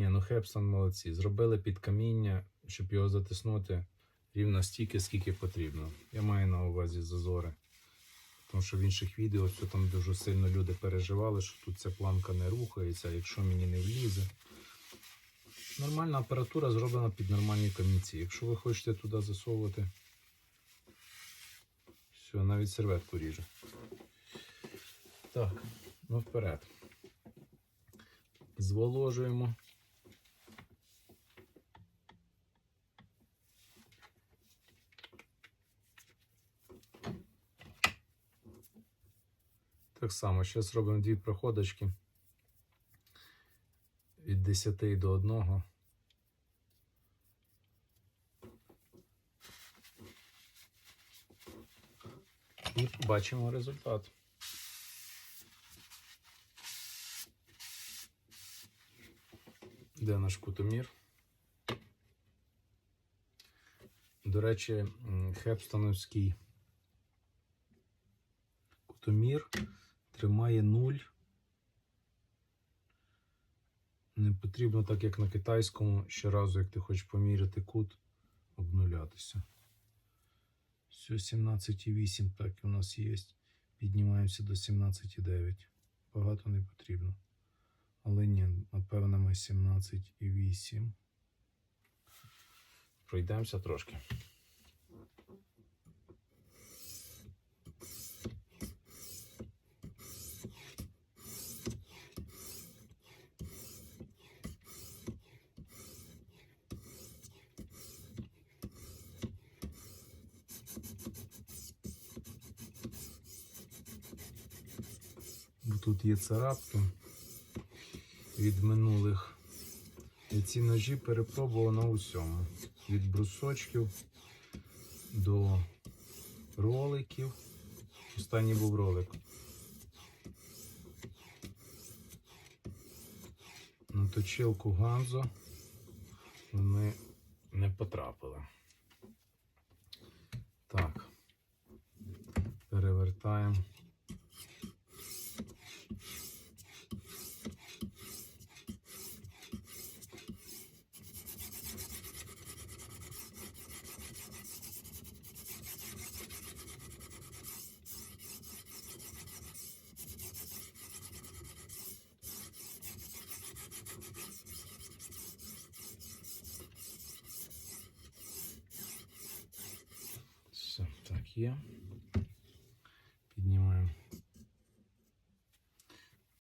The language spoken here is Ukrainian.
Ні, ну Хепстон молодці. Зробили під каміння, щоб його затиснути рівно стільки, скільки потрібно. Я маю на увазі зазори. Тому що в інших відео що там дуже сильно люди переживали, що тут ця планка не рухається, якщо мені не влізе. Нормальна апаратура зроблена під нормальні камінці. Якщо ви хочете туди засовувати, все, навіть серветку ріже. Так, ну вперед. Зволожуємо. Так само, зараз робимо дві проходочки від 10 до 1. І побачимо результат. Де наш кутомір? До речі, хепстоновський кутомір тримає 0. Не потрібно, так як на китайському, щоразу, як ти хочеш поміряти кут, обнулятися. Все, 17,8, так і у нас є. Піднімаємося до 17,9. Багато не потрібно. Але ні, напевно, ми 17,8. Пройдемося трошки. Бо Тут є царапки від минулих. І ці ножі перепробував на усьому. Від брусочків до роликів. Останній був ролик. На точилку Ганзо вони не потрапили. Так. Перевертаємо. Все, так є.